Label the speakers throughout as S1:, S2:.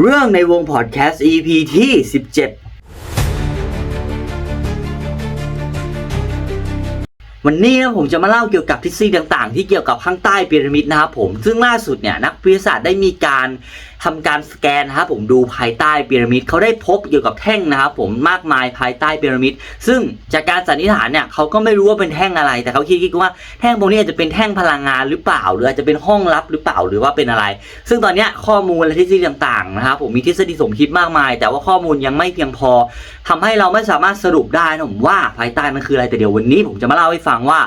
S1: เรื่องในวงพอดแคสต์ EP ที่ 17 วันนี้นะผมจะมาเล่าเกี่ยวกับทฤษฎีต่างๆ ที่เกี่ยวกับข้างใต้พีระมิดนะครับผมซึ่งล่าสุดเนี่ยนักวิทยาศาสตร์ได้มีการทำการสแกนนะครับผมดูภายใต้พีระมิดเขาได้พบเกี่ยวกับแท่งนะครับผมมากมายภายใต้พีระมิดซึ่งจากการสันนิษฐานเนี่ยเขาก็ไม่รู้ว่าเป็นแท่งอะไร แต่เขาคิดว่าแท่งพวกนี้อาจจะเป็นแท่งพลังงานหรือเปล่า หรืออาจจะเป็นห้องลับหรือเปล่าหรือว่าเป็นอะไร ซึ่งตอนนี้ข้อมูลและทฤษฎีต่างๆนะครับผมมีทฤษฎีสมคิดมากมาย แต่ว่าข้อมูลยังไม่เพียงพอทำให้เราไม่สามารถสรุปได้นะผมว่าภายใต้มันคืออะไรแต่เดี๋ยววันนี้ผมจะมาเล่าให้ฟังว่า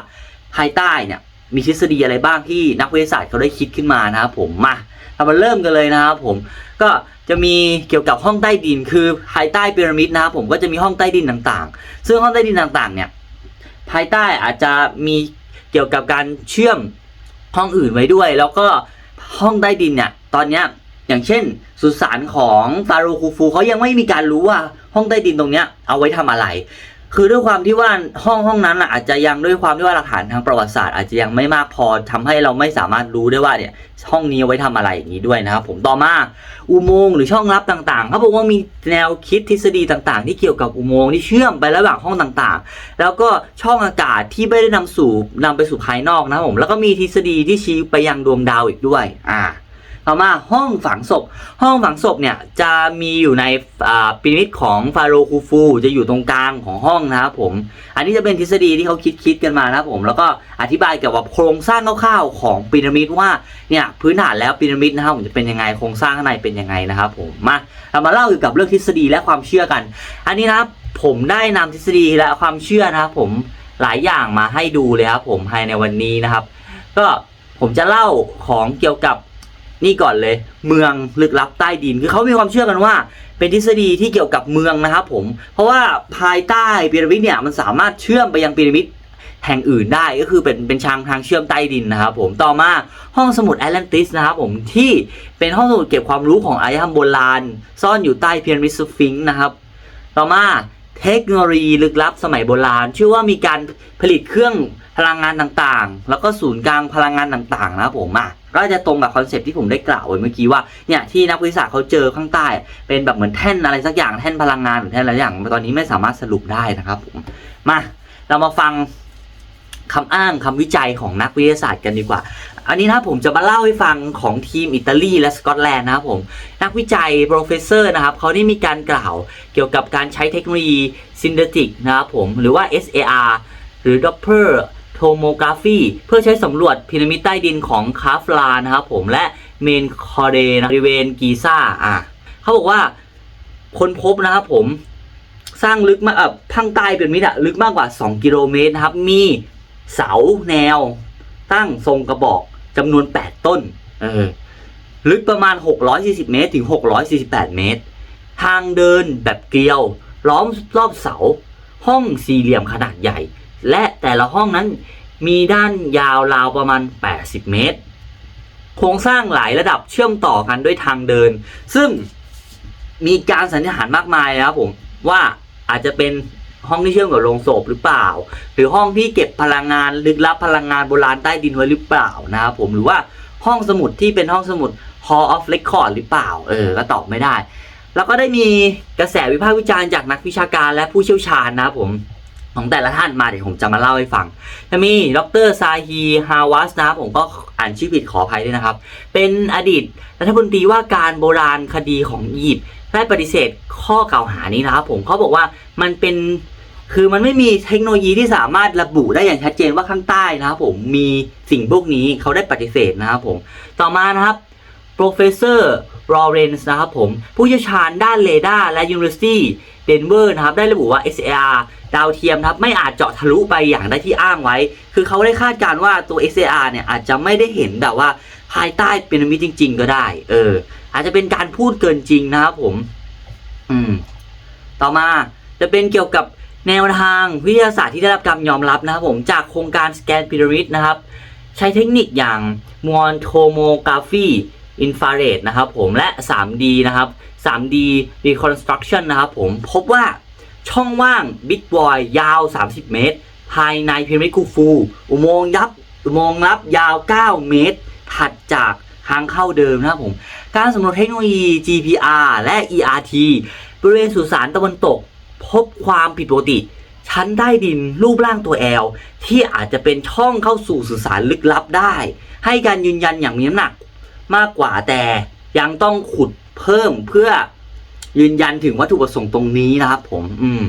S1: ภายใต้เนี่ยมีทฤษฎีอะไรบ้างที่นักวิทยาศาสตร์เขาได้คิดขึ้นมานะครับผมมาเรามาเริ่มกันเลยนะครับผมก็จะมีเกี่ยวกับห้องใต้ดิน คือภายใต้พีระมิดนะครับผมก็จะมีห้องใต้ดินต่างๆ ซึ่งห้องใต้ดินต่างๆ เนี่ยภายใต้อาจจะมีเกี่ยวกับการเชื่อมห้องอื่นไว้ด้วย แล้วก็ห้องใต้ดินเนี่ยตอนเนี้ยอย่างเช่น สุสานของฟาโรห์คูฟูเขายังไม่มีการรู้ว่าห้องใต้ดินตรงเนี้ยเอาไว้ทำอะไร คือด้วยความที่ว่าห้องห้องนั้นอะอาจจะยังด้วยความที่ว่าหลักฐานทางประวัติศาสตร์อาจจะยังไม่มากพอทำให้เราไม่สามารถรู้ได้ว่าเนี่ยห้องนี้ไว้ทำอะไรอย่างนี้ด้วยนะครับผมต่อมาอุโมงค์หรือช่องลับต่างๆเขาบอกว่ามีแนวคิดทฤษฎีต่างๆ ที่เกี่ยวกับอุโมงค์ที่เชื่อมไประหว่างห้องต่างๆ แล้วก็ช่องอากาศที่ไม่ได้นำสู่นำไปสู่ภายนอกนะครับผมแล้วก็มีทฤษฎีที่ชี้ไปยังดวงดาวอีกด้วยอ่า ต่อมาห้องฝังศพ ห้องฝังศพเนี่ยจะมีอยู่ในอ่าพีระมิดของฟาโรห์คูฟู จะอยู่ตรงกลางของห้องนะครับผม อันนี้จะเป็นทฤษฎีที่เขาคิดคิดกันมานะครับผม แล้วก็อธิบายเกี่ยวกับโครงสร้างคร่าวๆของพีระมิดว่าเนี่ยพื้นฐานแล้วพีระมิดนะครับผมจะเป็นยังไงโครงสร้างข้างในเป็นยังไงนะครับผม มาเรามาเล่าเกี่ยวกับเรื่องทฤษฎีและความเชื่อกัน อันนี้นะครับผมได้นำทฤษฎีและความเชื่อนะครับผมหลายอย่างมาให้ดูเลยครับผมภายในวันนี้นะครับ ก็ผมจะเล่าของเกี่ยวกับ นี่ก่อนเลย เมืองลึกลับใต้ดินคือเขามีความเชื่อกันว่า เป็นทฤษฎีที่เกี่ยวกับเมืองนะครับผม เพราะว่าภายใต้พีระมิดเนี่ยมันสามารถเชื่อมไปยังพีระมิดแห่งอื่นได้ก็คือเป็นเป็นทางทางเชื่อมใต้ดินนะครับผมต่อมาห้องสมุดแอตแลนติสนะครับผมที่เป็นห้องสมุดเก็บความรู้ของอารยธรรมโบราณ ซ่อนอยู่ใต้พีระมิดสฟิงค์นะครับ ต่อมาเทคโนโลยีลึกลับสมัยโบราณ ชื่อว่ามีการผลิตเครื่อง พลังงานต่างๆ แล้วก็ศูนย์กลางพลังงานต่างๆนะครับผมอะก็จะตรงกับคอนเซปที่ผมได้กล่าวไว้เมื่อกี้ว่าเนี่ยที่นักวิทยาศาสตร์เขาเจอข้างใต้ เป็นแบบเหมือนแท่นอะไรสักอย่างแท่นพลังงานหรือแท่นอะไรอย่างตอนนี้ไม่สามารถสรุปได้นะครับผมมาเรามาฟังคำอ้างคำวิจัยของนักวิทยาศาสตร์กันดีกว่า อันนี้นะผมจะมาเล่าให้ฟังของทีมอิตาลีและสกอตแลนด์นะครับผม นักวิจัยโปรเฟสเซอร์นะครับเขาได้มีการกล่าวเกี่ยวกับการใช้เทคโนโลยีซินเดติกนะครับผม หรือว่า SAR หรือ Doppler Tomography เพื่อใช้สำรวจพีระมิดใต้ดินของคาฟลานะครับผมและเมนคอเดนะบริเวณกีซ่าอะเขาบอกว่าค้นพบนะครับผมสร้างลึกมากเอ่อข้างใต้พีระมิดอะลึกมากกว่า 2 กิโลเมตรนะครับ มีเสาแนว ตั้งทรงกระบอกจำนวน 8 ต้นเออลึกประมาณ 640 เมตร ถึง 648 เมตร ทางเดินแบบเกลียว ล้อมรอบเสา ห้องสี่เหลี่ยมขนาดใหญ่ และแต่ละห้องนั้นมีด้านยาวราวประมาณ 80 เมตร โครงสร้างหลายระดับเชื่อมต่อกันด้วยทางเดิน ซึ่งมีการสันนิษฐานมากมายนะครับผมว่าอาจจะเป็นห้องที่เชื่อมกับโรงศพหรือเปล่า หรือห้องที่เก็บพลังงานลึกลับพลังงานโบราณใต้ดินไว้หรือเปล่านะครับผมหรือว่าห้องสมุดที่เป็นห้องสมุด Hall of Record หรือเปล่า เออ ก็ตอบไม่ได้ แล้วก็ได้มีกระแสวิพากษ์วิจารณ์จากนักวิชาการและผู้เชี่ยวชาญนะครับผม ของแต่ละท่านมาเดี๋ยวผมจะมาเล่าให้ฟังจะมีดรซาฮีฮาวัสนะครับผมก็อ่านชื่อผิดขออภัยด้วยนะครับ เป็นอดีตรัฐมนตรีว่าการโบราณคดีของอียิปต์ได้ปฏิเสธข้อกล่าวหานี้นะครับผมเขาบอกว่ามันเป็นคือมันไม่มีเทคโนโลยีที่สามารถระบุได้อย่างชัดเจนว่าข้างใต้นะครับผมมีสิ่งพวกนี้เขาได้ปฏิเสธนะครับผมต่อมานะครับ professor Lawrence นะครับผมผู้เชี่ยวชาญด้านเรดาร์และ University Denver นะครับได้ระบุว่า SAR ดาวเทียมครับไม่อาจเจาะทะลุไปอย่างได้ที่อ้างไว้ คือเขาได้คาดการณ์ว่าตัว SAR เนี่ยอาจจะไม่ได้เห็นแบบว่าภายใต้พีระมิดจริง ๆ ก็ได้ เออ อาจจะเป็นการพูดเกินจริงนะครับผม อืม ต่อมาจะเป็นเกี่ยวกับแนวทางวิทยาศาสตร์ที่ได้รับการยอมรับนะครับผมจากโครงการสแกนพีระมิดนะครับ ใช้เทคนิคอย่างมอนโทโมกราฟีอินฟราเรดนะครับผมและ 3D นะครับ 3D reconstruction นะครับผมพบว่า ช่องว่าง Big Boy ยาว 30 เมตร ภายในพีระมิดคูฟู อุโมงค์ยับอุโมงค์ลับยาว 9 เมตร ถัดจากทางเข้าเดิมนะครับผม การสำรวจเทคโนโลยี GPR และ ERT บริเวณสุสานตะวันตก พบความผิดปกติ ชั้นใต้ดินรูปร่างตัวแอลที่อาจจะเป็นช่องเข้าสู่สุสานลึกลับได้ ให้การยืนยันอย่างมีน้ำหนัก มากกว่าแต่ยังต้องขุดเพิ่มเพื่อ ยืนยันถึงวัตถุประสงค์ตรงนี้นะครับ ผม อืม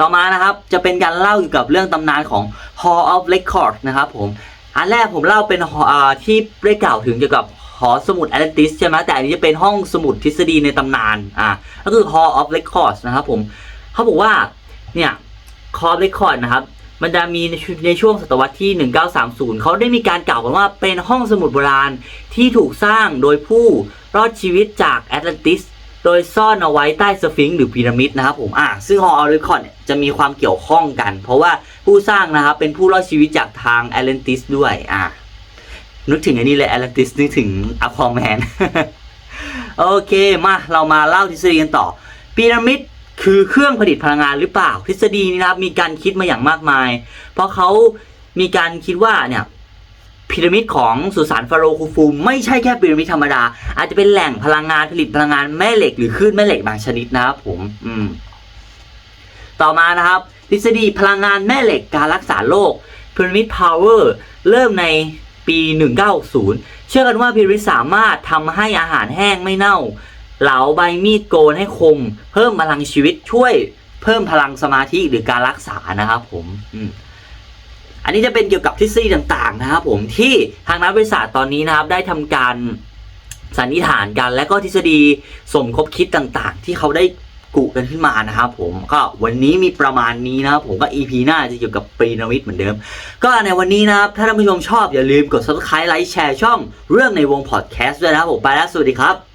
S1: ต่อมานะครับ จะเป็นการเล่าเกี่ยวกับเรื่องตำนานของ Hall of Records นะครับ ผม อันแรกผมเล่าเป็นที่ได้กล่าวถึงเกี่ยวกับหอสมุดแอตแลนติสใช่ไหมแต่อันนี้จะเป็นห้องสมุดทฤษฎีในตำนาน อ่าก็คือ Hall of Records นะครับผมเขาบอกว่า เนี่ย Hall of Records นะครับ มันจะมีในช่วงในช่วงศตวรรษที่ 1930 เขาได้มีการกล่าวกันว่าเป็นห้องสมุดโบราณที่ถูกสร้างโดยผู้รอดชีวิตจากแอตแลนติส โดยซ่อนเอาไว้ใต้สฟิงค์หรือพีระมิดนะครับผมอ่าซึ่งฮอลล์เรคคอร์ดเนี่ยจะมีความเกี่ยวข้องกัน เพราะว่าผู้สร้างนะครับเป็นผู้รอดชีวิตจากทางแอตแลนติสด้วยอ่านึกถึงอันนี้เลยแอตแลนติสนึกถึงอะควาแมนโอเคมาเรามาเล่าทฤษฎีกันต่อพีระมิดคือเครื่องผลิตพลังงานหรือเปล่า ทฤษฎีนี้นะครับมีการคิดมาอย่างมากมาย เพราะเขามีการคิดว่าเนี่ย พีระมิดของสุสานฟาโรห์คูฟูไม่ใช่แค่พีระมิดธรรมดา อาจจะเป็นแหล่งพลังงานผลิตพลังงานแม่เหล็กหรือคลื่นแม่เหล็กบางชนิดนะครับผมอืมต่อมานะครับ ทฤษฎีพลังงานแม่เหล็กการรักษาโรคพีระมิดพาวเวอร์เริ่มในปี 1960 เชื่อกันว่าพีระมิดสามารถทำให้อาหารแห้งไม่เน่า เหลาใบมีดโกนให้คม เพิ่มพลังชีวิตช่วย เพิ่มพลังสมาธิหรือการรักษานะครับผมอืม อันนี้จะเป็นเกี่ยวกับทฤษฎีต่างๆนะครับผมที่ทางนักวิทยาศาสตร์ตอนนี้นะครับได้ทำการสันนิษฐานกัน และก็ทฤษฎีสมคบคิดต่างๆ ที่เขาได้กุกันขึ้นมานะครับผมก็วันนี้มีประมาณนี้นะครับผมก็ EP หน้าจะเกี่ยวกับปีนาวิทเหมือนเดิม ก็ในวันนี้นะครับ ถ้าท่านผู้ชมชอบอย่าลืมกด subscribe ไลค์แชร์ช่องเรื่องในวงพอดแคสต์ด้วยนะครับผมไปแล้วสวัสดีครับ